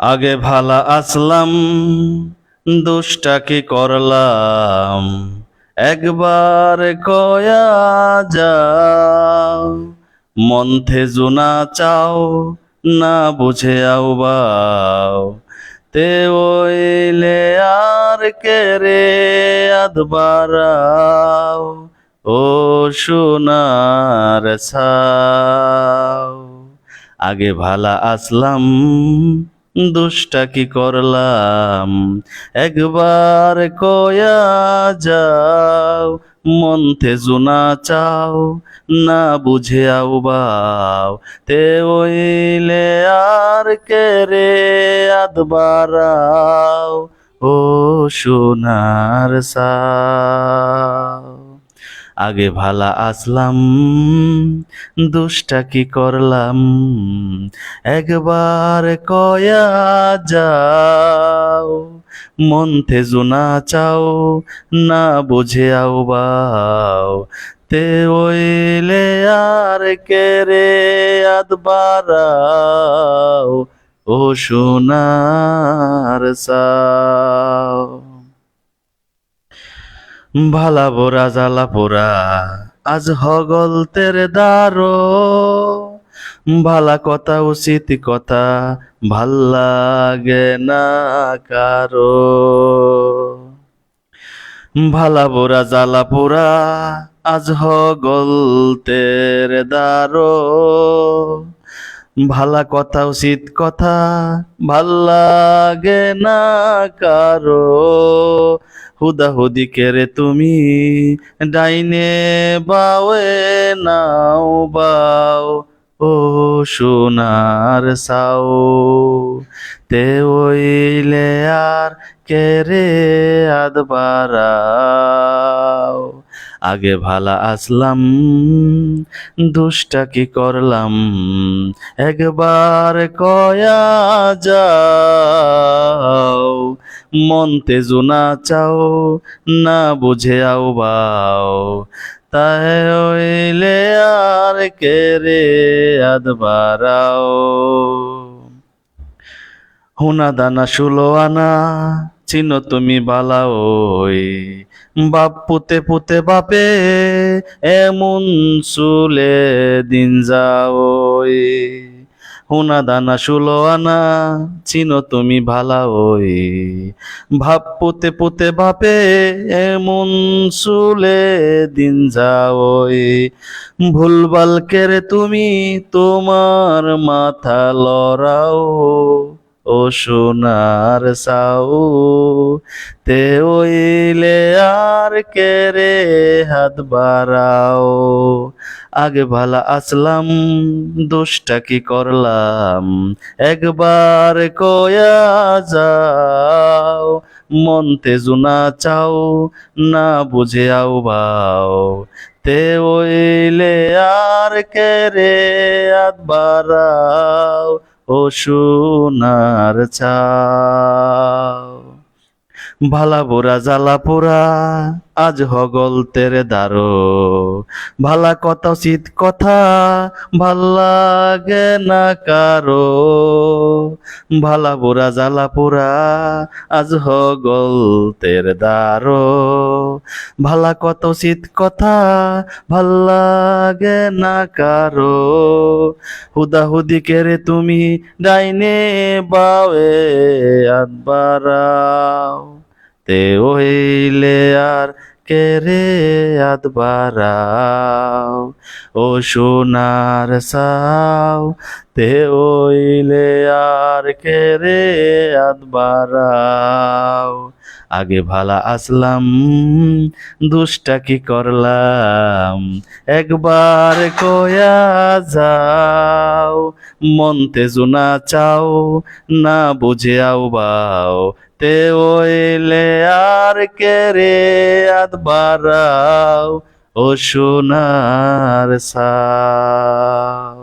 আগে ভালা আসলাম, দুষ্টা কি করলাম? একবার কয়া যাও মন্থে জুনা চাও, না বুঝে আউবাও তে ওইলে আর কে রে আদবারাও ও সোনার ছাও। আগে ভালা আসলাম দুষ্টা কি করলাম? একবার কয়া যাও মন্থে জুনা চাও, না বুঝে আউবাও তে ওইলে আর কে রে আদবারাও ও সোনার সাও। আগে ভালা আসলাম, দুষ্টা কি করলাম? একবার কয়া যাও মন্থে জুনা চাও, না বুঝে আউবাও তে ওইলে আর কে রে আদবারাও ও সোনার সাও ভালা বোরা জ্বালা পোরা আজ হগল তেরে দারো ভালা কথা, উচিত কথা, ভালো লাগে না কারও। ভালা বোরা জ্বালা পোরা আজ হগল তেরে দারো ভালা কথা উচিত কথা, ভালো লাগে না কারও। হুদা হুদি কেরে তুমি, ডাইনে বাওয়ে নাও বাও। ও সোনার সাও, তে ওইলে আর কেরে আদবারাও। আগে ভালা আসলাম দুষ্টা কি করলাম। একবার কয়া যাও মনতে জুনা চাও, না বুঝে আউবাও তাই ওইলে আর কে রে আদবারাও হুনা দানা শুলো আনা চিনো তুমি বালা ওই। বাপ পুতে পুতে বাপে, এমন চুলে দিন যাওই। হুনা দানা শুলো আনা চিনো তুমি ভালা ওই। ভাব পুতে পুতে বাপে, এমন চুলে দিন যাওই। ভুলবাল কেরে তুমি তোমার মাথা লড়াও। ও সোনার সাউ, তে ওইলে আর কে রে হাত বাড়াও? আগে ভালা আসলাম, দোষটা কি করলাম? একবার কয়া যাও মনতে জুনা চাও, না বুঝে আও বাও। তে ওইলে আর কে রে হাত বাড়াও? ও সোনার চাও ভালা বোরা জ্বালা পোড়া আজ হগল তেরে দারো ভালা কথা, শীত কথা, ভালো লাগে না কারও। ভালা বোরা জ্বালা পোড়া আজ হগল তের দারো ভালা কত শীত কথা, ভালো লাগে না কারও? হুদা হুদি কেরে তুমি ডাইনে বাওয়ে আদবারাও তে ওইলে আর কেরে আদবারাও, ও সোনার সাও, তে ওইলে আর কেরে আদবারাও। আগে ভালা আসলাম, দুষ্টা কি করলাম? একবার কয়া যাও মনতে জুনা চাও, না বুঝে আও বাও। তে ওইলে আর কে রে আদবারাও ও সোনার সাও।